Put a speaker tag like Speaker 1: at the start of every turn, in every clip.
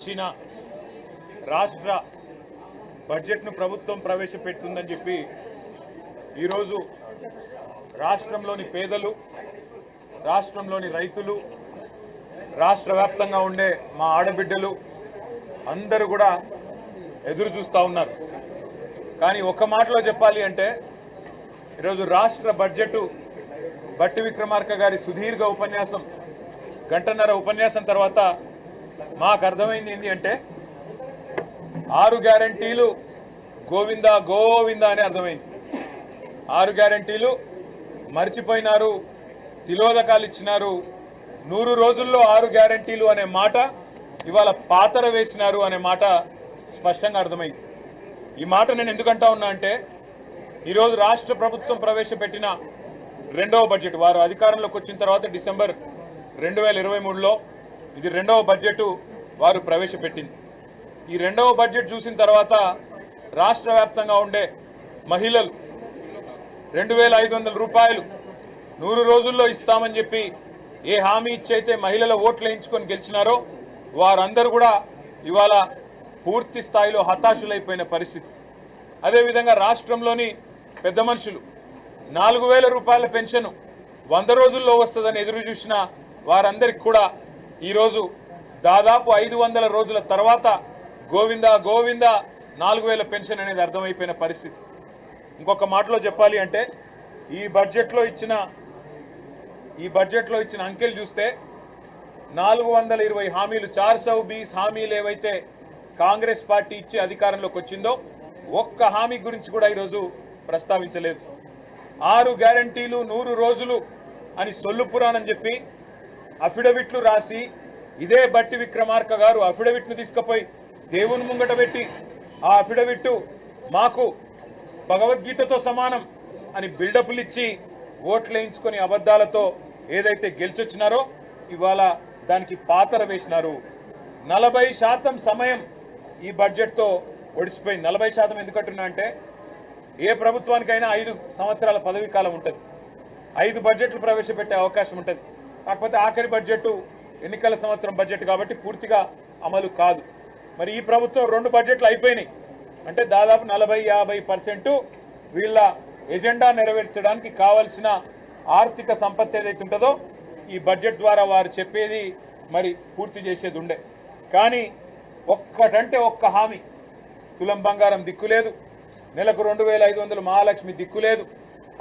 Speaker 1: ఇచ్చిన రాష్ట్ర బడ్జెట్ను ప్రభుత్వం ప్రవేశపెట్టిందని చెప్పి ఈరోజు రాష్ట్రంలోని పేదలు రాష్ట్రంలోని రైతులు రాష్ట్ర వ్యాప్తంగా ఉండే మా ఆడబిడ్డలు అందరూ కూడా ఎదురు చూస్తూ ఉన్నారు. కానీ ఒక మాటలో చెప్పాలి అంటే ఈరోజు రాష్ట్ర బడ్జెట్ బట్టి విక్రమార్క గారి సుదీర్ఘ ఉపన్యాసం గంటన్నర ఉపన్యాసం తర్వాత మాకు అర్థమైంది ఏంటి అంటే ఆరు గ్యారంటీలు గోవింద గోవింద అని అర్థమైంది. ఆరు గ్యారంటీలు మర్చిపోయినారు తిలోదకాలు ఇచ్చినారు నూరు రోజుల్లో ఆరు గ్యారంటీలు అనే మాట ఇవాళ పాతర వేసినారు అనే మాట స్పష్టంగా అర్థమైంది. ఈ మాట నేను ఎందుకంటా ఉన్నా అంటే ఈరోజు రాష్ట్ర ప్రభుత్వం ప్రవేశపెట్టిన రెండవ బడ్జెట్ వారు అధికారంలోకి వచ్చిన తర్వాత డిసెంబర్ రెండు వేల ఇరవై మూడులో ఇది రెండవ బడ్జెట్ వారు ప్రవేశపెట్టింది. ఈ రెండవ బడ్జెట్ చూసిన తర్వాత రాష్ట్ర వ్యాప్తంగా ఉండే మహిళలు రెండు వేల ఐదు వందల రూపాయలు నూరు రోజుల్లో ఇస్తామని చెప్పి ఏ హామీ ఇచ్చైతే మహిళల ఓట్లు వేయించుకొని గెలిచినారో వారందరూ కూడా ఇవాళ పూర్తి స్థాయిలో హతాశులైపోయిన పరిస్థితి. అదేవిధంగా రాష్ట్రంలోని పెద్ద మనుషులు నాలుగు వేల రూపాయల పెన్షన్ వంద రోజుల్లో వస్తుందని ఎదురు చూసిన వారందరికి కూడా ఈరోజు దాదాపు ఐదు వందల రోజుల తర్వాత గోవింద గోవింద నాలుగు వేల పెన్షన్ అనేది అర్థమైపోయిన పరిస్థితి. ఇంకొక మాటలో చెప్పాలి అంటే ఈ బడ్జెట్లో ఇచ్చిన ఈ బడ్జెట్లో ఇచ్చిన అంకెలు చూస్తే నాలుగు వందల ఇరవై హామీలు చార్ సౌ బీస్ హామీలు ఏవైతే కాంగ్రెస్ పార్టీ ఇచ్చి అధికారంలోకి వచ్చిందో ఒక్క హామీ గురించి కూడా ఈరోజు ప్రస్తావించలేదు. ఆరు గ్యారంటీలు నూరు రోజులు అని సొల్లు పురాణం చెప్పి అఫిడవిట్లు రాసి ఇదే బట్టి విక్రమార్క గారు అఫిడవిట్ను తీసుకుపోయి దేవుని ముంగట పెట్టి ఆ అఫిడవిట్టు మాకు భగవద్గీతతో సమానం అని బిల్డప్లు ఇచ్చి ఓట్లు వేయించుకొని అబద్ధాలతో ఏదైతే గెలిచొచ్చినారో ఇవాళ దానికి పాతర వేసినారు. నలభై శాతం సమయం ఈ బడ్జెట్తో ఒడిసిపోయింది. నలభై శాతం ఎందుకంటున్నా అంటే ఏ ప్రభుత్వానికైనా ఐదు సంవత్సరాల పదవీ కాలం ఉంటుంది. ఐదు బడ్జెట్లు ప్రవేశపెట్టే అవకాశం ఉంటుంది. కాకపోతే ఆఖరి బడ్జెట్ ఎన్నికల సంవత్సరం బడ్జెట్ కాబట్టి పూర్తిగా అమలు కాదు. మరి ఈ ప్రభుత్వం రెండు బడ్జెట్లు అయిపోయినాయి. అంటే దాదాపు నలభై యాభై పర్సెంట్ వీళ్ళ ఎజెండా నెరవేర్చడానికి కావలసిన ఆర్థిక సంపత్తి ఏదైతే ఉంటుందో ఈ బడ్జెట్ ద్వారా వారు చెప్పేది మరి పూర్తి చేసేది ఉండే. కానీ ఒక్కటంటే ఒక్క హామీ తులం బంగారం దిక్కులేదు నెలకు రెండు వేల ఐదు వందలు మహాలక్ష్మి దిక్కులేదు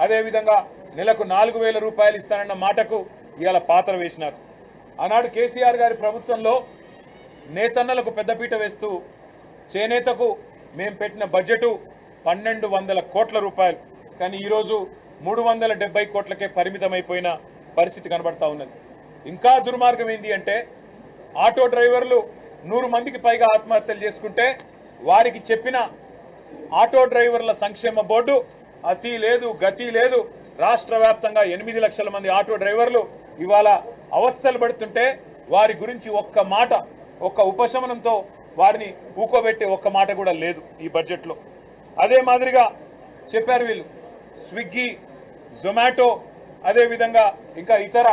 Speaker 1: అదేవిధంగా నెలకు నాలుగు వేల రూపాయలు ఇస్తానన్న మాటకు ఇవాళ పాత్ర వేసినారు. ఆనాడు కేసీఆర్ గారి ప్రభుత్వంలో నేతన్నలకు పెద్దపీట వేస్తూ చేనేతకు మేము పెట్టిన బడ్జెటు పన్నెండు వందల కోట్ల రూపాయలు. కానీ ఈరోజు మూడు వందల డెబ్బై కోట్లకే పరిమితమైపోయిన పరిస్థితి కనబడతా ఉన్నది. ఇంకా దుర్మార్గం ఏంటి అంటే ఆటో డ్రైవర్లు నూరు మందికి పైగా ఆత్మహత్యలు చేసుకుంటే వారికి చెప్పిన ఆటో డ్రైవర్ల సంక్షేమ బోర్డు అతి లేదు గతి లేదు. రాష్ట్ర వ్యాప్తంగా ఎనిమిది లక్షల మంది ఆటో డ్రైవర్లు ఇవాళ అవస్థలు పడుతుంటే వారి గురించి ఒక్క మాట ఒక్క ఉపశమనంతో వారిని ఊకోబెట్టే ఒక్క మాట కూడా లేదు ఈ బడ్జెట్లో. అదే మాదిరిగా చెప్పారు వీళ్ళు స్విగ్గీ జొమాటో అదేవిధంగా ఇంకా ఇతర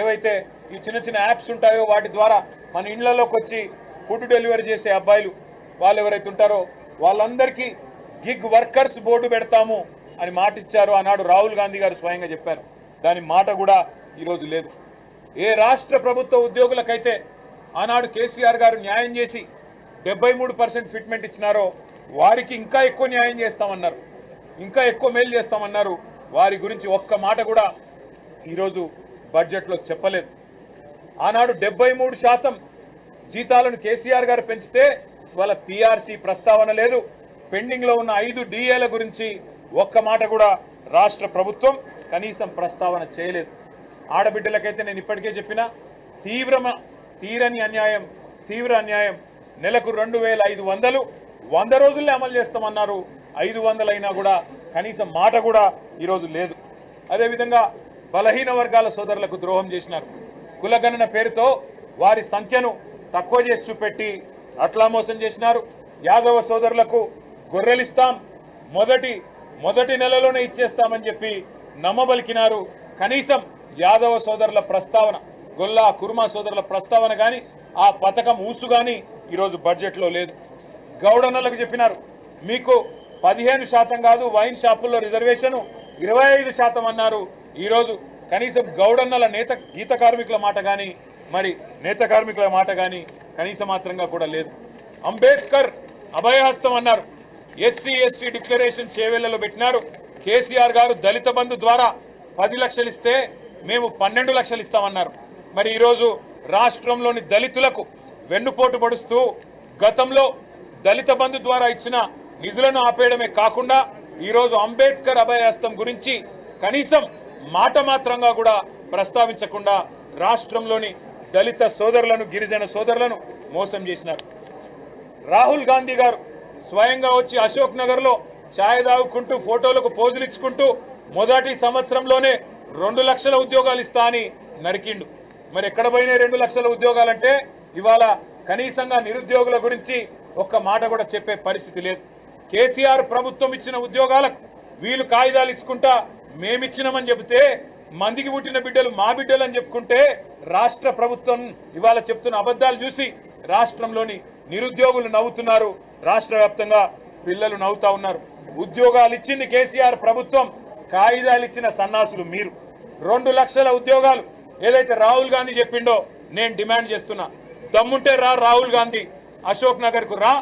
Speaker 1: ఏవైతే ఈ చిన్న చిన్న యాప్స్ ఉంటాయో వాటి ద్వారా మన ఇళ్ళలోకి వచ్చి ఫుడ్ డెలివరీ చేసే అబ్బాయిలు వాళ్ళు ఎవరైతే ఉంటారో వాళ్ళందరికీ గిగ్ వర్కర్స్ బోర్డు పెడతాము అని మాట ఇచ్చారు ఆనాడు రాహుల్ గాంధీ గారు స్వయంగా చెప్పారు. దాని మాట కూడా ఈరోజు లేదు. ఏ రాష్ట్ర ప్రభుత్వ ఉద్యోగులకైతే ఆనాడు కేసీఆర్ గారు న్యాయం చేసి డెబ్బై మూడు పర్సెంట్ ఫిట్మెంట్ ఇచ్చినారో వారికి ఇంకా ఎక్కువ న్యాయం చేస్తామన్నారు. ఇంకా ఎక్కువ మేలు చేస్తామన్నారు. వారి గురించి ఒక్క మాట కూడా ఈరోజు బడ్జెట్లో చెప్పలేదు. ఆనాడు డెబ్బై మూడు శాతం జీతాలను కేసీఆర్ గారు పెంచితే ఇవాళ పీఆర్సీ ప్రస్తావన లేదు. పెండింగ్లో ఉన్న ఐదు డిఏల గురించి ఒక్క మాట కూడా రాష్ట్ర ప్రభుత్వం కనీసం ప్రస్తావన చేయలేదు. ఆడబిడ్డలకైతే నేను ఇప్పటికే చెప్పిన తీవ్రమ తీరని అన్యాయం తీవ్ర అన్యాయం. నెలకు రెండు వేల ఐదు వందలు. వంద రోజుల్లో అమలు చేస్తామన్నారు. ఐదు వందలైనా కూడా కనీసం మాట కూడా ఈరోజు లేదు. అదేవిధంగా బలహీన వర్గాల సోదరులకు ద్రోహం చేసినారు. కులగణన పేరుతో వారి సంఖ్యను తక్కువ చేసి చూపెట్టి అట్లా మోసం చేసినారు. యాదవ సోదరులకు గొర్రెలిస్తాం. మొదటి మొదటి నెలలోనే ఇచ్చేస్తామని చెప్పి నమ్మబలికినారు. కనీసం యాదవ సోదరుల ప్రస్తావన గొల్లా కుర్మా సోదరుల ప్రస్తావన కానీ ఆ పథకం ఊసు కానీ ఈరోజు బడ్జెట్లో లేదు. గౌడన్నలకు చెప్పినారు మీకు పదిహేను శాతం కాదు వైన్ షాపుల్లో రిజర్వేషన్ ఇరవై ఐదు శాతం అన్నారు. ఈరోజు కనీసం గౌడన్నల నేత గీత కార్మికుల మాట కానీ మరి నేత కార్మికుల మాట కానీ కనీస మాత్రంగా కూడా లేదు. అంబేద్కర్ అభయహస్తం అన్నారు. ఎస్సీ ఎస్టీ డిక్లరేషన్ చేవేళ్ళలో పెట్టినారు. కేసీఆర్ గారు దళిత బంధు ద్వారా పది లక్షలు ఇస్తే మేము పన్నెండు లక్షలు ఇస్తామన్నారు. మరి ఈరోజు రాష్ట్రంలోని దళితులకు వెన్నుపోటు పడుస్తూ గతంలో దళిత బంధు ద్వారా ఇచ్చిన నిధులను ఆపేయడమే కాకుండా ఈరోజు అంబేద్కర్ అభయహస్తం గురించి కనీసం మాట మాత్రంగా కూడా ప్రస్తావించకుండా రాష్ట్రంలోని దళిత సోదరులను గిరిజన సోదరులను మోసం చేసినారు. రాహుల్ గాంధీ గారు స్వయంగా వచ్చి అశోక్ నగర్లో ఛాయ్ తాగుకుంటూ ఫోటోలకు పోజులు ఇచ్చుకుంటూ మొదటి సంవత్సరంలోనే రెండు లక్షల ఉద్యోగాలు ఇస్తా అని నరికిండు. మరి ఎక్కడ పోయినాయి రెండు లక్షల ఉద్యోగాలంటే? ఇవాళ కనీసంగా నిరుద్యోగుల గురించి ఒక్క మాట కూడా చెప్పే పరిస్థితి లేదు. కేసీఆర్ ప్రభుత్వం ఇచ్చిన ఉద్యోగాలకు వీళ్ళు కాగితాలు ఇచ్చుకుంటా మేమిచ్చినామని చెబితే మందికి పుట్టిన బిడ్డలు మా బిడ్డలు అని చెప్పుకుంటే రాష్ట్ర ప్రభుత్వం ఇవాళ చెప్తున్న అబద్ధాలు చూసి రాష్ట్రంలోని నిరుద్యోగులు నవ్వుతున్నారు. రాష్ట్ర వ్యాప్తంగా పిల్లలు నవ్వుతా ఉన్నారు. ఉద్యోగాలు ఇచ్చింది కేసీఆర్ ప్రభుత్వం. కాగితాలు ఇచ్చిన సన్నాసులు మీరు. రెండు లక్షల ఉద్యోగాలు. ఏదైతే రాహుల్ గాంధీ చెప్పిండో నేను డిమాండ్ చేస్తున్నా. దమ్ముంటే రా రాహుల్ గాంధీ. అశోక్ నగర్కు రా.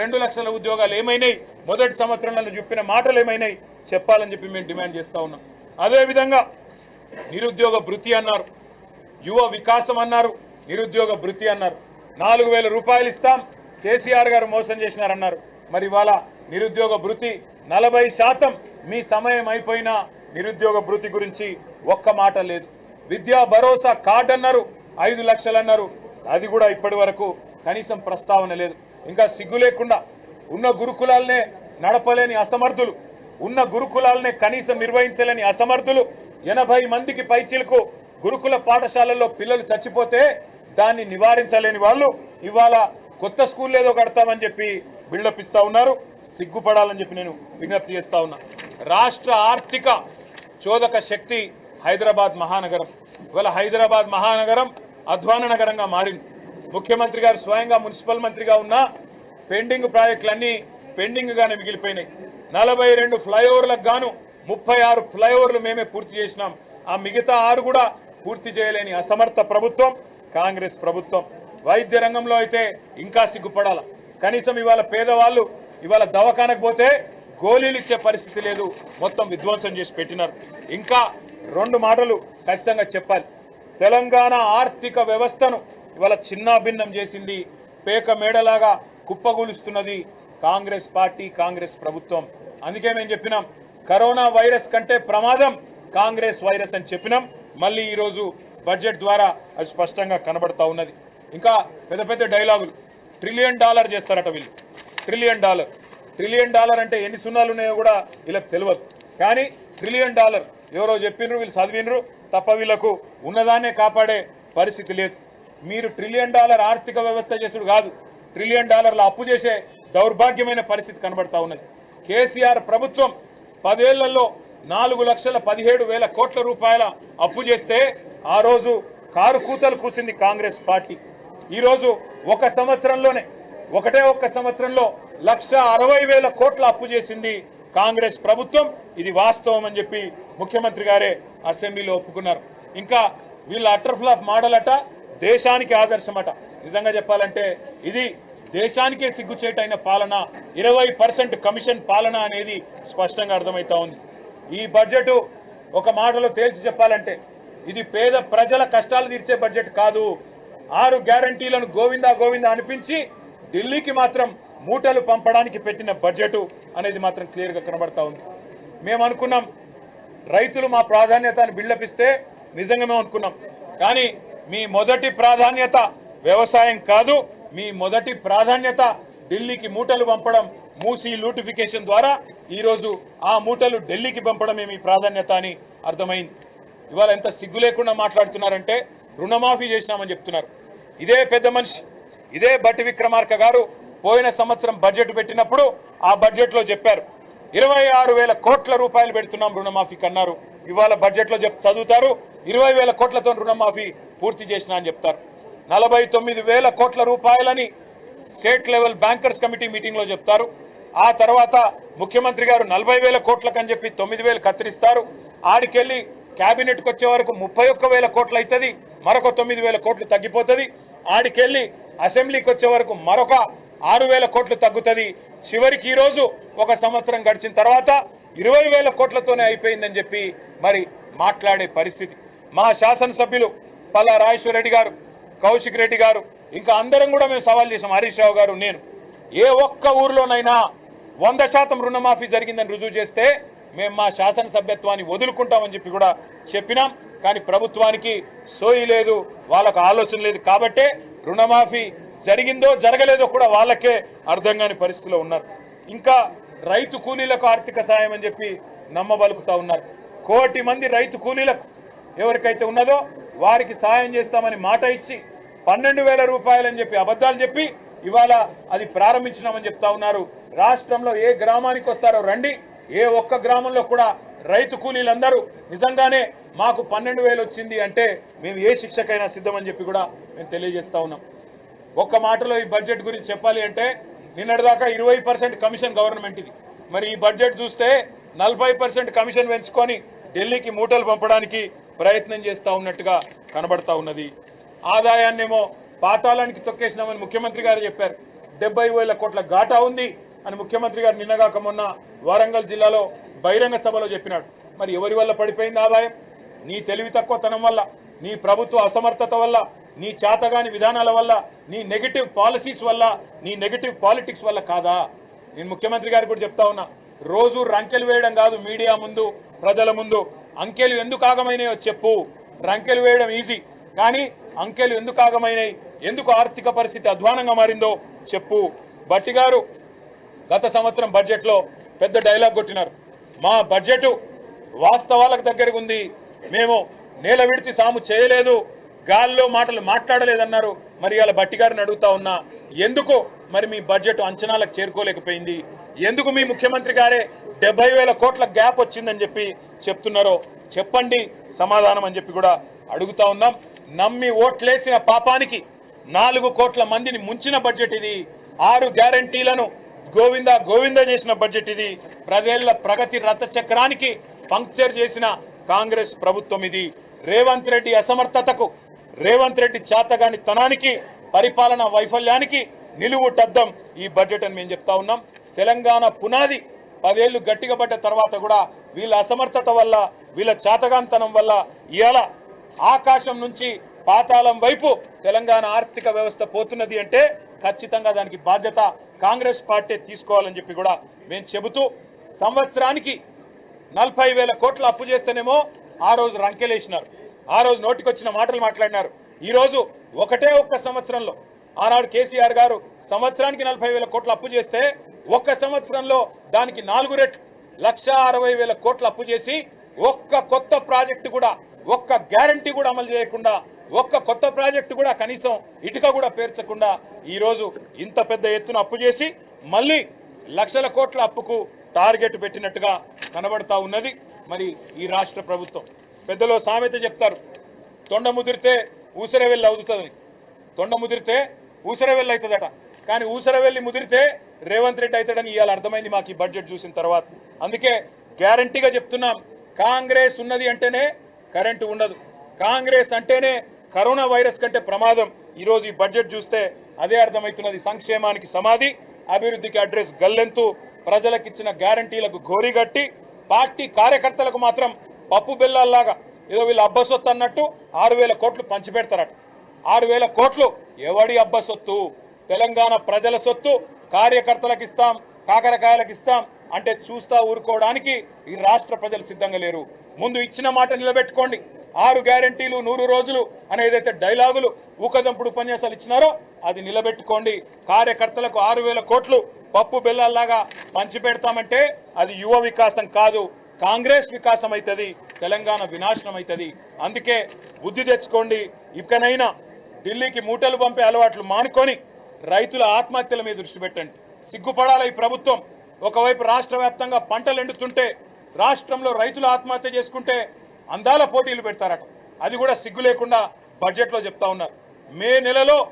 Speaker 1: రెండు లక్షల ఉద్యోగాలు ఏమైనాయి? మొదటి సంవత్సరంలో చెప్పిన మాటలు ఏమైనాయి? చెప్పాలని చెప్పి మేము డిమాండ్ చేస్తూ ఉన్నాం. అదేవిధంగా నిరుద్యోగ భృతి అన్నారు. యువ వికాసం అన్నారు. నిరుద్యోగ భృతి అన్నారు. నాలుగు వేల రూపాయలు ఇస్తాం. కేసీఆర్ గారు మోసం చేసినారన్నారు. మరి ఇవాళ నిరుద్యోగ భృతి నలభై శాతం మీ సమయం అయిపోయినా నిరుద్యోగ భృతి గురించి ఒక్క మాట లేదు. విద్యా భరోసా కార్డ్ అన్నారు ఐదు లక్షలు అన్నారు అది కూడా ఇప్పటి వరకు కనీసం ప్రస్తావన లేదు. ఇంకా సిగ్గు లేకుండా ఉన్న గురుకులాలనే నడపలేని అసమర్థులు ఉన్న గురుకులాలనే కనీసం నిర్వహించలేని అసమర్థులు ఎనభై మందికి పైచీలకు గురుకుల పాఠశాలల్లో పిల్లలు చచ్చిపోతే దాన్ని నివారించలేని వాళ్ళు ఇవాళ కొత్త స్కూల్ ఏదో కడతామని చెప్పి బిల్డప్ ఇస్తా ఉన్నారు. సిగ్గుపడాలని చెప్పి నేను విజ్ఞప్తి చేస్తా ఉన్నా. రాష్ట్ర ఆర్థిక చోదక శక్తి హైదరాబాద్ మహానగరం. ఇవాళ హైదరాబాద్ మహానగరం అధ్వాన నగరంగా మారింది. ముఖ్యమంత్రి గారు స్వయంగా మున్సిపల్ మంత్రిగా ఉన్న పెండింగ్ ప్రాజెక్టులన్నీ పెండింగ్గానే మిగిలిపోయినాయి. నలభై రెండు ఫ్లైఓవర్లకు గాను ముప్పై ఆరు ఫ్లైఓవర్లు మేమే పూర్తి చేసినాం. ఆ మిగతా ఆరు కూడా పూర్తి చేయలేని అసమర్థ ప్రభుత్వం కాంగ్రెస్ ప్రభుత్వం. వైద్య రంగంలో అయితే ఇంకా సిగ్గుపడాల. కనీసం ఇవాళ పేదవాళ్ళు ఇవాళ దవాఖానకు పోతే గోళీలు ఇచ్చే పరిస్థితి లేదు. మొత్తం విధ్వంసం చేసి పెట్టినారు. ఇంకా రెండు మాటలు ఖచ్చితంగా చెప్పాలి. తెలంగాణ ఆర్థిక వ్యవస్థను ఇవాళ చిన్నాభిన్నం చేసింది. పేక మేడలాగా కుప్పగూలుస్తున్నది కాంగ్రెస్ పార్టీ కాంగ్రెస్ ప్రభుత్వం. అందుకే మేము చెప్పినాం కరోనా వైరస్ కంటే ప్రమాదం కాంగ్రెస్ వైరస్ అని చెప్పినాం. మళ్ళీ ఈరోజు బడ్జెట్ ద్వారా అది స్పష్టంగా కనబడతా ఉన్నది. ఇంకా పెద్ద పెద్ద డైలాగులు. ట్రిలియన్ డాలర్ చేస్తారట వీళ్ళు. ట్రిలియన్ డాలర్ ట్రిలియన్ డాలర్ అంటే ఎన్ని సున్నాలు ఉన్నాయో కూడా వీళ్ళకి తెలియదు కానీ ట్రిలియన్ డాలర్ ఎవరో చెప్పినరు వీళ్ళు చదివినరు తప్ప వీళ్ళకు ఉన్నదాన్నే కాపాడే పరిస్థితి లేదు. మీరు ట్రిలియన్ డాలర్ ఆర్థిక వ్యవస్థ చేసుడు కాదు ట్రిలియన్ డాలర్ల అప్పు చేసే దౌర్భాగ్యమైన పరిస్థితి కనబడతా ఉన్నది. కేసీఆర్ ప్రభుత్వం పదేళ్ళలో నాలుగు లక్షల పదిహేడు వేల కోట్ల రూపాయల అప్పు చేస్తే ఆ రోజు కారు కూతలు కూసింది కాంగ్రెస్ పార్టీ. ఈరోజు ఒక సంవత్సరంలోనే ఒకటే ఒక్క సంవత్సరంలో లక్ష అరవై వేల కోట్ల అప్పు చేసింది కాంగ్రెస్ ప్రభుత్వం. ఇది వాస్తవం అని చెప్పి ముఖ్యమంత్రి గారే అసెంబ్లీలో ఒప్పుకున్నారు. ఇంకా వీళ్ళ అటర్ ఫ్లాప్ మోడల్ అట దేశానికి ఆదర్శమట. నిజంగా చెప్పాలంటే ఇది దేశానికే సిగ్గుచేటైన పాలన ఇరవై పర్సెంట్ కమిషన్ పాలన అనేది స్పష్టంగా అర్థమవుతా ఉంది. ఈ బడ్జెట్ ఒక మాటలో తేల్చి చెప్పాలంటే ఇది పేద ప్రజల కష్టాలు తీర్చే బడ్జెట్ కాదు. ఆరు గ్యారంటీలను గోవిందా గోవిందా అనిపించి ఢిల్లీకి మాత్రం మూటలు పంపడానికి పెట్టిన బడ్జెట్ అనేది మాత్రం క్లియర్గా కనబడతా ఉంది. మేము అనుకున్నాం రైతులు మా ప్రాధాన్యతను బిల్డప్ ఇస్తే నిజంగా మేము అనుకున్నాం. కానీ మీ మొదటి ప్రాధాన్యత వ్యవసాయం కాదు మీ మొదటి ప్రాధాన్యత ఢిల్లీకి మూటలు పంపడం మూసి లూటిఫికేషన్ ద్వారా ఈరోజు ఆ మూటలు ఢిల్లీకి పంపడమే మీ ప్రాధాన్యత అని అర్థమైంది. ఇవాళ ఎంత సిగ్గు లేకుండా మాట్లాడుతున్నారంటే రుణమాఫీ చేసినామని చెప్తున్నారు. ఇదే పెద్ద మనిషి ఇదే బట్టి విక్రమార్క గారు పోయిన సంవత్సరం బడ్జెట్ పెట్టినప్పుడు ఆ బడ్జెట్లో చెప్పారు. ఇరవై ఆరు వేల కోట్ల రూపాయలు పెడుతున్నాం రుణమాఫీకి అన్నారు ఇవాళ బడ్జెట్లో చెప్ చదువుతారు. ఇరవై వేల కోట్లతో రుణమాఫీ పూర్తి చేసిన అని చెప్తారు. నలభై తొమ్మిది వేల కోట్ల రూపాయలని స్టేట్ లెవెల్ బ్యాంకర్స్ కమిటీ మీటింగ్లో చెప్తారు. ఆ తర్వాత ముఖ్యమంత్రి గారు నలభై వేల కోట్లకని చెప్పి తొమ్మిది వేలు కత్తిరిస్తారు. ఆడికెళ్ళి క్యాబినెట్కి వచ్చే వరకు ముప్పై ఒక్క వేల కోట్లు అవుతుంది మరొక తొమ్మిది వేల కోట్లు తగ్గిపోతుంది. ఆడికెళ్ళి అసెంబ్లీకి వచ్చే వరకు మరొక ఆరు వేల కోట్లు తగ్గుతుంది. చివరికి ఈరోజు ఒక సంవత్సరం గడిచిన తర్వాత ఇరవై వేల కోట్లతోనే అయిపోయిందని చెప్పి మరి మాట్లాడే పరిస్థితి. మా శాసనసభ్యులు పల్లా రాజేశ్వర రెడ్డి గారు కౌశిక్ రెడ్డి గారు ఇంకా అందరం కూడా మేము సవాల్ చేసాం హరీష్ రావు గారు నేను. ఏ ఒక్క ఊర్లోనైనా వంద శాతం రుణమాఫీ జరిగిందని రుజువు చేస్తే మేము మా శాసనసభ్యత్వాన్ని వదులుకుంటామని చెప్పి కూడా చెప్పినాం. కానీ ప్రభుత్వానికి సోయి లేదు వాళ్ళకు ఆలోచన లేదు. కాబట్టే రుణమాఫీ జరిగిందో జరగలేదో కూడా వాళ్ళకే అర్థం కాని పరిస్థితిలో ఉన్నారు. ఇంకా రైతు కూలీలకు ఆర్థిక సాయం అని చెప్పి నమ్మబలుకుతా ఉన్నారు. కోటి మంది రైతు కూలీలకు ఎవరికైతే ఉన్నదో వారికి సాయం చేస్తామని మాట ఇచ్చి పన్నెండు వేల రూపాయలని చెప్పి అబద్ధాలు చెప్పి ఇవాళ అది ప్రారంభించినామని చెప్తా ఉన్నారు. రాష్ట్రంలో ఏ గ్రామానికి వస్తారో రండి. ఏ ఒక్క గ్రామంలో కూడా రైతు కూలీలందరూ నిజంగానే మాకు పన్నెండు వేలు వచ్చింది అంటే మేము ఏ శిక్షకైనా సిద్ధమని చెప్పి కూడా మేము తెలియజేస్తా ఉన్నాం. ఒక్క మాటలో ఈ బడ్జెట్ గురించి చెప్పాలి అంటే నిన్నటిదాకా ఇరవై పర్సెంట్ కమిషన్ గవర్నమెంట్ ఇది. మరి ఈ బడ్జెట్ చూస్తే నలభై పర్సెంట్ కమిషన్ పెంచుకొని ఢిల్లీకి మూటలు పంపడానికి ప్రయత్నం చేస్తూ ఉన్నట్టుగా కనబడతా ఉన్నది. ఆదాయాన్నేమో పాతాళానికి తొక్కేసినామని ముఖ్యమంత్రి గారు చెప్పారు. డెబ్బై వేల కోట్ల ఘాటా ఉంది. అని ముఖ్యమంత్రి గారు నిన్నగాక మొన్న వరంగల్ జిల్లాలో బహిరంగ సభలో చెప్పినాడు. మరి ఎవరి వల్ల పడిపోయింది ఆదాయం నీ తెలివి తక్కువతనం వల్ల నీ ప్రభుత్వ అసమర్థత వల్ల నీ చేతగాని విధానాల వల్ల నీ నెగటివ్ పాలసీస్ వల్ల నీ నెగిటివ్ పాలిటిక్స్ వల్ల కాదా? నేను ముఖ్యమంత్రి గారు కూడా చెప్తా ఉన్నా రోజు రంకెలు వేయడం కాదు మీడియా ముందు ప్రజల ముందు. అంకెలు ఎందుకు ఆగమైనాయో చెప్పు. రంకెలు వేయడం ఈజీ కానీ అంకెలు ఎందుకు ఆగమైనాయి? ఎందుకు ఆర్థిక పరిస్థితి అధ్వానంగా మారిందో చెప్పు. బట్టి గారు గత సంవత్సరం బడ్జెట్లో పెద్ద డైలాగ్ కొట్టినారు. మా బడ్జెట్ వాస్తవాలకు దగ్గరగా ఉంది. మేము నేల విడిచి సాము చేయలేదు. గాల్లో మాటలు మాట్లాడలేదన్నారు. మరి ఇలా బట్టి గారిని అడుగుతా ఉన్నా ఎందుకు మరి మీ బడ్జెట్ అంచనాలకు చేరుకోలేకపోయింది? ఎందుకు మీ ముఖ్యమంత్రి గారే డెబ్బై వేల కోట్ల గ్యాప్ వచ్చిందని చెప్పి చెప్తున్నారో చెప్పండి సమాధానం అని చెప్పి కూడా అడుగుతా ఉన్నాం. నమ్మి ఓట్లేసిన పాపానికి నాలుగు కోట్ల మందిని ముంచిన బడ్జెట్ ఇది. ఆరు గ్యారంటీలను గోవింద గోవింద చేసిన బడ్జెట్ ఇది. ప్రజల ప్రగతి రథ చక్రానికి పంక్చర్ చేసిన కాంగ్రెస్ ప్రభుత్వం ఇది. రేవంత్ రెడ్డి అసమర్థతకు రేవంత్ రెడ్డి చాతగాని తనానికి పరిపాలన వైఫల్యానికి నిలువుటద్దం ఈ బడ్జెట్ అని మేము చెప్తా ఉన్నాం. తెలంగాణ పునాది పదేళ్ళు గట్టిగా పడ్డ తర్వాత కూడా వీళ్ళ అసమర్థత వల్ల వీళ్ళ చేతగాంతనం వల్ల ఇవాళ ఆకాశం నుంచి పాతాళం వైపు తెలంగాణ ఆర్థిక వ్యవస్థ పోతున్నది అంటే ఖచ్చితంగా దానికి బాధ్యత కాంగ్రెస్ పార్టీ తీసుకోవాలని చెప్పి కూడా మేము చెబుతూ సంవత్సరానికి నలభై వేల కోట్లు అప్పు చేస్తేనేమో ఆ రోజు రంకెలేసినారు. ఆ రోజు నోటికొచ్చిన మాటలు మాట్లాడినారు. ఈరోజు ఒకటే ఒక్క సంవత్సరంలో ఆనాడు కేసీఆర్ గారు సంవత్సరానికి నలభై వేల కోట్లు అప్పు చేస్తే ఒక్క సంవత్సరంలో దానికి నాలుగు రెట్లు లక్ష అరవై వేల కోట్లు అప్పు చేసి ఒక్క కొత్త ప్రాజెక్టు కూడా ఒక్క గ్యారంటీ కూడా అమలు చేయకుండా ఒక్క కొత్త ప్రాజెక్టు కూడా కనీసం ఇటుక కూడా పేర్చకుండా ఈరోజు ఇంత పెద్ద ఎత్తున అప్పు చేసి మళ్ళీ లక్షల కోట్ల అప్పుకు టార్గెట్ పెట్టినట్టుగా కనబడతా ఉన్నది మరి ఈ రాష్ట్ర ప్రభుత్వం. పెద్దలో సామెత చెప్తారు తొండ ముదిరితే ఊసరవెల్లి అవుతుందని. తొండ ముదిరితే ఊసరవెల్లి అవుతుందట. కానీ ఊసరవెల్లి ముదిరితే రేవంత్ రెడ్డి అవుతాడని ఇవాళ అర్థమైంది మాకు ఈ బడ్జెట్ చూసిన తర్వాత. అందుకే గ్యారంటీగా చెప్తున్నాం కాంగ్రెస్ ఉన్నది అంటేనే కరెంటు ఉండదు. కాంగ్రెస్ అంటేనే కరోనా వైరస్ కంటే ప్రమాదం ఈరోజు ఈ బడ్జెట్ చూస్తే అదే అర్థమవుతున్నది. సంక్షేమానికి సమాధి అభివృద్ధికి అడ్రస్ గల్లెంతు ప్రజలకు ఇచ్చిన గ్యారంటీలకు గోరిగట్టి పార్టీ కార్యకర్తలకు మాత్రం పప్పు బెల్లాల్లాగా ఏదో వీళ్ళు అబ్బసొత్తు అన్నట్టు ఆరు వేల కోట్లు పంచిపెడతారట. ఆరు వేల కోట్లు ఎవడి అబ్బసొత్తు? తెలంగాణ ప్రజల సొత్తు కార్యకర్తలకు ఇస్తాం కాకరకాయలకు ఇస్తాం అంటే చూస్తా ఊరుకోవడానికి ఈ రాష్ట్ర ప్రజలు సిద్ధంగా లేరు. ముందు ఇచ్చిన మాట నిలబెట్టుకోండి. ఆరు గ్యారంటీలు నూరు రోజులు అనేదైతే డైలాగులు ఊకదంపుడు ఉపన్యాసాలు ఇచ్చినారో అది నిలబెట్టుకోండి. కార్యకర్తలకు ఆరు వేల కోట్లు పప్పు బెల్లాల్లాగా పంచిపెడతామంటే అది యువ వికాసం కాదు కాంగ్రెస్ వికాసం అవుతుంది తెలంగాణ వినాశనం అవుతుంది అందుకే బుద్ధి తెచ్చుకోండి. ఇకనైనా ఢిల్లీకి మూటలు పంపే అలవాట్లు మానుకొని రైతుల ఆత్మహత్యల మీద దృష్టి పెట్టండి. సిగ్గుపడాలి ఈ ప్రభుత్వం. ఒకవైపు రాష్ట్ర వ్యాప్తంగా పంటలు ఎండుతుంటే రాష్ట్రంలో రైతులు ఆత్మహత్య చేసుకుంటే అందాల పోటీలు పెడతారట. అది కూడా సిగ్గు లేకుండా బడ్జెట్లో చెప్తా ఉన్నారు. మే నెలలో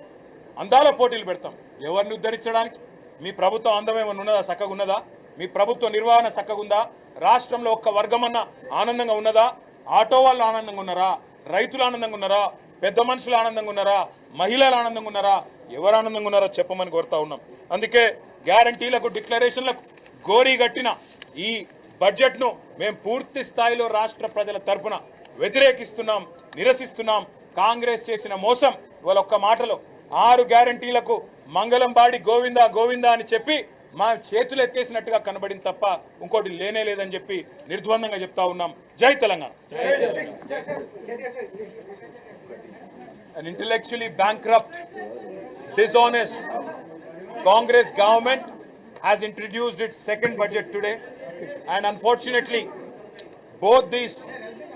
Speaker 1: అందాల పోటీలు పెడతాం. ఎవరిని ఉద్ధరించడానికి? మీ ప్రభుత్వం అందమేమన్నా ఉన్నదా? చక్కగా ఉన్నదా? మీ ప్రభుత్వ నిర్వహణ చక్కగా రాష్ట్రంలో ఒక్క వర్గమన్న ఆనందంగా ఉన్నదా? ఆటో వాళ్ళు ఆనందంగా ఉన్నారా? రైతులు ఆనందంగా ఉన్నారా? పెద్ద మనుషులు ఆనందంగా ఉన్నారా? మహిళలు ఆనందంగా ఉన్నారా? ఎవరు ఆనందంగా ఉన్నారో చెప్పమని కోరుతా ఉన్నాం. అందుకే గ్యారంటీలకు డిక్లరేషన్లకు గోరీ కట్టిన ఈ బడ్జెట్ను మేము పూర్తి స్థాయిలో రాష్ట్ర ప్రజల తరఫున వ్యతిరేకిస్తున్నాం నిరసిస్తున్నాం. కాంగ్రెస్ చేసిన మోసం ఇవాళ ఒక్క మాటలో ఆరు గ్యారంటీలకు మంగళంబాడి గోవిందా గోవిందా అని చెప్పి మా చేతులు ఎత్తేసినట్టుగా కనబడింది తప్ప ఇంకోటి లేనే లేదని చెప్పి నిర్ద్వందంగా చెప్తా ఉన్నాం. జై Telangana. An intellectually bankrupt, dishonest Congress government has introduced its second budget today. And unfortunately, both these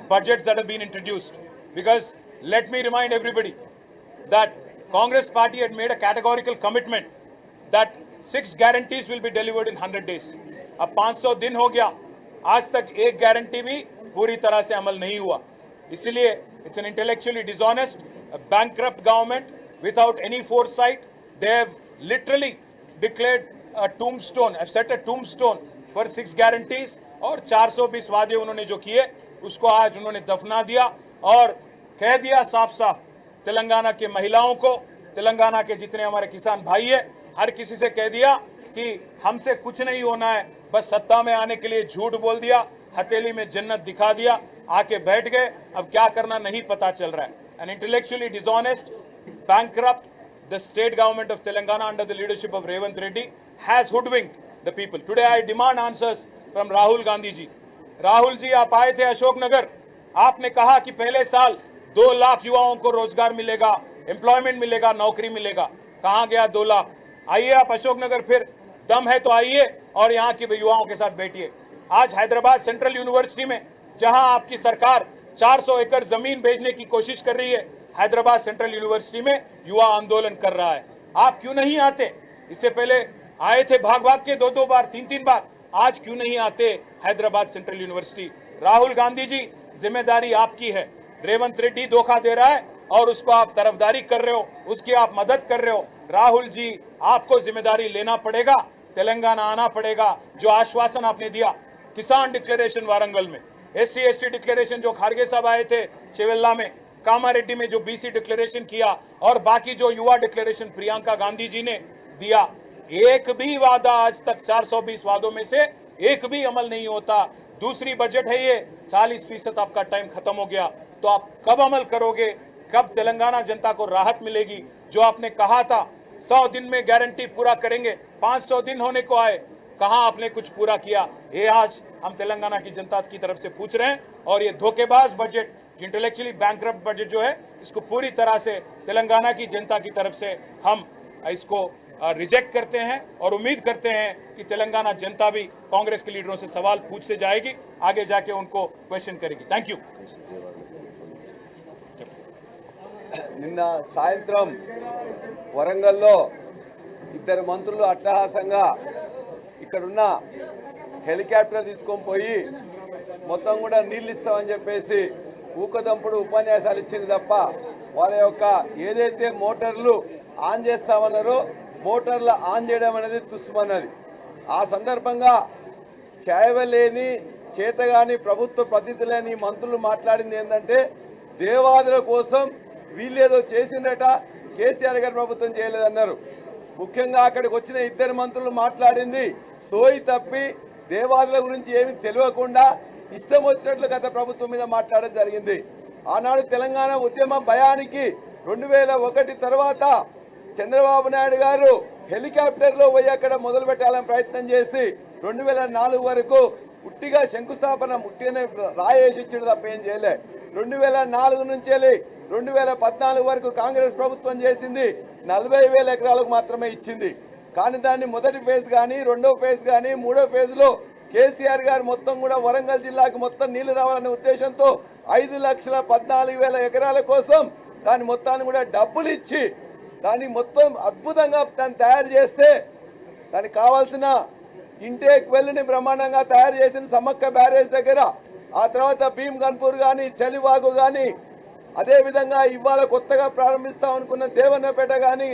Speaker 1: budgets that have been introduced, because let me remind everybody that Congress party had made a categorical commitment that six guarantees will be delivered in 100 days. अब 500 दिन हो गया आज तक एक guarantee भी पूरी तरह से अमल नहीं हुआ इसलिए it's an intellectually dishonest bankrupt government without any foresight they have literally declared a tombstone have set a tombstone for six guarantees और 420 वादे उन्होंने जो किए उसको आज उन्होंने दफना दिया और कह दिया साफ़ साफ़ तेलंगाना के महिलाओं को तेलंगाना के जितने हमारे किसान भाई है हर किसी से कह दिया कि हमसे कुछ नहीं होना है बस सत्ता में आने के लिए झूठ बोल दिया हथेली में जन्नत दिखा दिया आके बैठ गए अब क्या करना नहीं पता चल रहा है। An intellectually dishonest, bankrupt, the state government of Telangana under the leadership of Revant Reddy has hoodwinked the people. Today I demand answers from Rahul Gandhi ji. Rahul ji आप आए थे अशोकनगर आपने कहा कि पहले साल दो लाख युवाओं को रोज़गार मिलेगा एम्प्लॉयमेंट मिलेगा, नौकरी मिलेगा। कहाँ गया दो लाख? आइए आप अशोकनगर फिर। दम है तो आइए और यहाँ के युवाओं के साथ बैठिए। आज हैदराबाद सेंट्रल यूनिवर्सिटी में, जहाँ आपकी सरकार 400 एकड़ ज़मीन भेजने की कोशिश कर रही है, हैदराबाद सेंट्रल यूनिवर्सिटी में युवा आंदोलन कर रहा है। आप क्यों नहीं आते? इससे पहले आए थे भाग भाग के दो दो बार तीन तीन बार। आज क्यों नहीं आते हैदराबाद सेंट्रल यूनिवर्सिटी? राहुल गांधी जी, ज़िम्मेदारी आपकी है। रेवंत रेड्डी धोखा दे रहा है और उसको आप तरफदारी कर रहे हो, उसकी आप मदद कर रहे हो। राहुल जी, आपको ज़िम्मेदारी लेना पड़ेगा, तेलंगाना आना पड़ेगा, जो आश्वासन आपने दिया। किसान डिक्लेरेशन वारंगल में S C S T declaration जो खारगे साहब आए थे चेवेल्ला में, कामारेड्डी में जो बीसी डिक्लेरेशन किया, और बाकी जो युवा डिक्लेरेशन प्रियंका गांधी जी ने दिया एक भी वादा आज तक 420 वादों में से एक भी अमल नहीं होता। दूसरी बजट है ये 40 फ़ीसद आपका टाइम खत्म हो गया। तो आप कब अमल करोगे? कब तेलंगाना जनता को राहत मिलेगी? जो आपने कहा था 100 दिन में गारंटी पूरा करेंगे 500 दिन होने को आए। कहा आपने कुछ पूरा किया? ये आज हम तेलंगाना की जनता की तरफ़ से पूछ रहे हैं और ये धोखेबाज बजट इंटेलेक्चुअली बैंक बजट जो है, इसको पूरी तरह से तेलंगाना की जनता की तरफ़ से हम इसको रिजेक्ट करते हैं और उम्मीद करते हैं कि तेलंगाना जनता भी कांग्रेस के लीडरों से सवाल पूछते जाएगी आगे जाके उनको क्वेश्चन करेगी थैंक यू
Speaker 2: నిన్న సాయంత్రం వరంగల్లో ఇద్దరు మంత్రులు అట్టహాసంగా ఇక్కడున్న హెలికాప్టర్ తీసుకొని పోయి మొత్తం కూడా నీళ్ళు ఇస్తామని చెప్పేసి ఊకదంపుడు ఉపన్యాసాలు ఇచ్చింది తప్ప వాళ్ళ యొక్క ఏదైతే మోటార్లు ఆన్ చేస్తామన్నారో. మోటార్లు ఆన్ చేయడం అనేది తుస్మన్నది. ఆ సందర్భంగా చేయవలేని చేతగాని ప్రభుత్వ ప్రతినిధి లేని మంత్రులు మాట్లాడింది ఏంటంటే దేవాదుల కోసం వీళ్ళేదో చేసిందట కేసీఆర్ గారి ప్రభుత్వం చేయలేదన్నారు. ముఖ్యంగా అక్కడికి వచ్చిన ఇద్దరు మంత్రులు మాట్లాడింది సోయి తప్పి దేవాదుల గురించి ఏమి తెలియకుండా ఇష్టం వచ్చినట్లు గత ప్రభుత్వం మీద మాట్లాడడం జరిగింది. ఆనాడు తెలంగాణ ఉద్యమ భయానికి రెండు వేల ఒకటి తర్వాత చంద్రబాబు నాయుడు గారు హెలికాప్టర్లో పోయి అక్కడ మొదలు పెట్టాలని ప్రయత్నం చేసి రెండు వేల నాలుగు వరకు ఉట్టిగా శంకుస్థాపన ముట్టిగానే రాయేసి ఇచ్చాడు తప్ప ఏం చేయలే. రెండు వేల నాలుగు నుంచి వెళ్ళి రెండు వేల పద్నాలుగు వరకు కాంగ్రెస్ ప్రభుత్వం చేసింది నలభై వేల ఎకరాలకు మాత్రమే ఇచ్చింది. కానీ దాన్ని మొదటి ఫేజ్ కానీ రెండో ఫేజ్ కానీ మూడో ఫేజ్లో కేసీఆర్ గారు మొత్తం కూడా వరంగల్ జిల్లాకు మొత్తం నీళ్ళు రావాలనే ఉద్దేశంతో ఐదు లక్షల పద్నాలుగు వేల ఎకరాల కోసం దాని మొత్తాన్ని కూడా డబ్బులు ఇచ్చి దాన్ని మొత్తం అద్భుతంగా దాన్ని తయారు చేస్తే దానికి కావాల్సిన ఇంటేక్ వెల్ని బ్రహ్మాండంగా తయారు చేసిన సమ్మక్క బ్యారేజ్ దగ్గర ఆ తర్వాత భీమ్ గన్పూర్ కానీ చలివాగు కానీ అదేవిధంగా ఇవాళ కొత్తగా ప్రారంభిస్తాం అనుకున్న దేవన్నపేట కానీ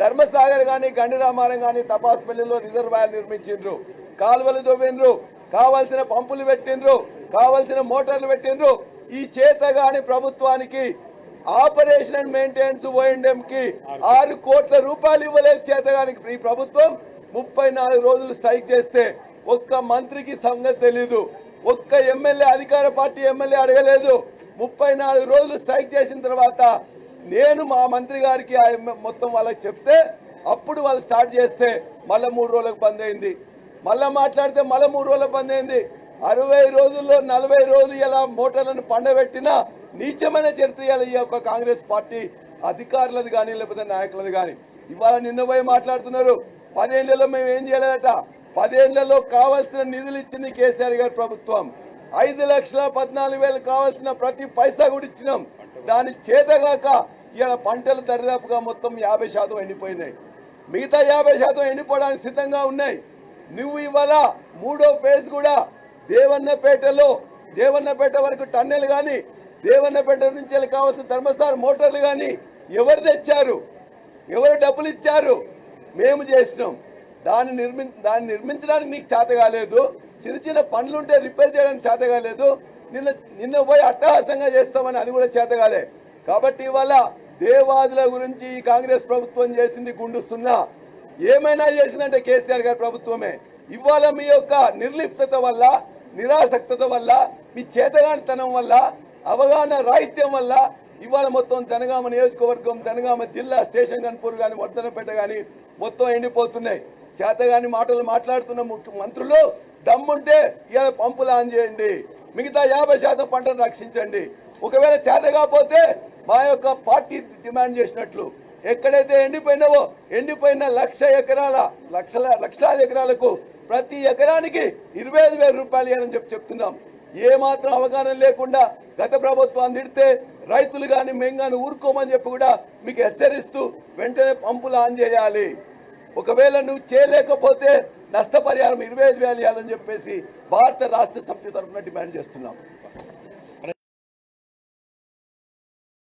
Speaker 2: ధర్మసాగర్ కానీ గండిరామారం కానీ తపాసుపల్లిలో రిజర్వాయర్ నిర్మించిండ్రు. కాలువలు తవ్విండ్రు కావాల్సిన పంపులు పెట్టిండ్రు కావాల్సిన మోటార్లు పెట్టిండ్రు. ఈ చేత కానీ ప్రభుత్వానికి ఆపరేషన్ అండ్ మెయింటెనెన్స్ ఓఎండ్ఎం కి ఆరు కోట్ల రూపాయలు ఇవ్వలేదు చేతగానికి. ఈ ప్రభుత్వం ముప్పై నాలుగు రోజులు స్ట్రైక్ చేస్తే ఒక్క మంత్రికి సంగతి తెలీదు. ఒక్క ఎమ్మెల్యే అధికార పార్టీ ఎమ్మెల్యే అడగలేదు. ముప్పై నాలుగు రోజులు స్ట్రైక్ చేసిన తర్వాత నేను మా మంత్రి గారికి ఆ మొత్తం వాళ్ళకి చెప్తే అప్పుడు వాళ్ళు స్టార్ట్ చేస్తే మళ్ళీ మూడు రోజులకు బంద్ అయింది. మళ్ళీ మాట్లాడితే మళ్ళీ మూడు రోజులకు బంద్ అయింది. అరవై రోజుల్లో నలభై రోజులు ఇలా మోటార్లను పండబెట్టినా నీచమైన చరిత్ర ఈ యొక్క కాంగ్రెస్ పార్టీ అధికారులది కానీ లేకపోతే నాయకులది కానీ ఇవాళ నిన్న పోయి మాట్లాడుతున్నారు పదేళ్ళలో మేము ఏం చేయలేదట? పదేళ్ళలో కావాల్సిన నిధులు ఇచ్చింది కేసీఆర్ గారి ప్రభుత్వం. ఐదు లక్షల పద్నాలుగు వేలు కావాల్సిన ప్రతి పైసా కూడా ఇచ్చినాం. దాని చేతగాక ఇవాళ పంటలు దరిదాపుగా మొత్తం యాభై శాతం ఎండిపోయినాయి. మిగతా యాభై శాతం ఎండిపోవడానికి సిద్ధంగా ఉన్నాయి. నువ్వు ఇవాళ మూడో ఫేజ్ కూడా దేవన్నపేటలో దేవన్నపేట వరకు టన్నెల్ కానీ దేవన్నపేట నుంచి వెళ్ళి కావాల్సిన ధర్మస్థాన మోటార్లు కానీ ఎవరు తెచ్చారు? ఎవరు డబ్బులు ఇచ్చారు? మేము చేసినాం. దాన్ని నిర్మి దాన్ని నిర్మించడానికి నీకు చేత కాలేదు. చిన్న చిన్న పనులుంటే రిపేర్ చేయడానికి చేత కాలేదు. నిన్న నిన్న పోయి అట్టహాసంగా చేస్తామని అది కూడా చేత కాలే. కాబట్టి ఇవాళ దేవాదుల గురించి ఈ కాంగ్రెస్ ప్రభుత్వం చేసింది గుండుస్తున్నా ఏమైనా చేసిందంటే కేసీఆర్ గారి ప్రభుత్వమే. ఇవాళ మీ యొక్క నిర్లిప్తత వల్ల నిరాసక్తత వల్ల మీ చేతగానితనం వల్ల అవగాహన రాహిత్యం వల్ల ఇవాళ మొత్తం జనగామ నియోజకవర్గం జనగామ జిల్లా స్టేషన్ కన్పూర్ కానీ వర్ధనపేట కానీ మొత్తం ఎండిపోతున్నాయి. చేతగాని మాటలు మాట్లాడుతున్న ముఖ్య మంత్రులు దమ్ముంటే ఇవాళ పంపులు ఆన్ చేయండి. మిగతా యాభై శాతం పంటను రక్షించండి. ఒకవేళ చేత కాకపోతే మా యొక్క పార్టీ డిమాండ్ చేసినట్లు. ఎక్కడైతే ఎండిపోయినావో ఎండిపోయిన లక్ష ఎకరాల లక్షల లక్షలాది ఎకరాలకు ప్రతి ఎకరానికి ఇరవై ఐదు వేల రూపాయలు ఇవ్వాలని చెప్పి చెప్తున్నాం. ఏమాత్రం అవగాహన లేకుండా గత ప్రభుత్వం తిడితే రైతులు కానీ మేము కానీ ఊరుకోమని చెప్పి కూడా మీకు హెచ్చరిస్తూ వెంటనే పంపులు ఆన్ చేయాలి. ఒకవేళ నువ్వు చేయలేకపోతే నష్టపరిహారం ఇరవై ఐదు వేలు ఇవ్వాలని చెప్పేసి భారత రాష్ట్ర సమితి తరఫున డిమాండ్ చేస్తున్నాం.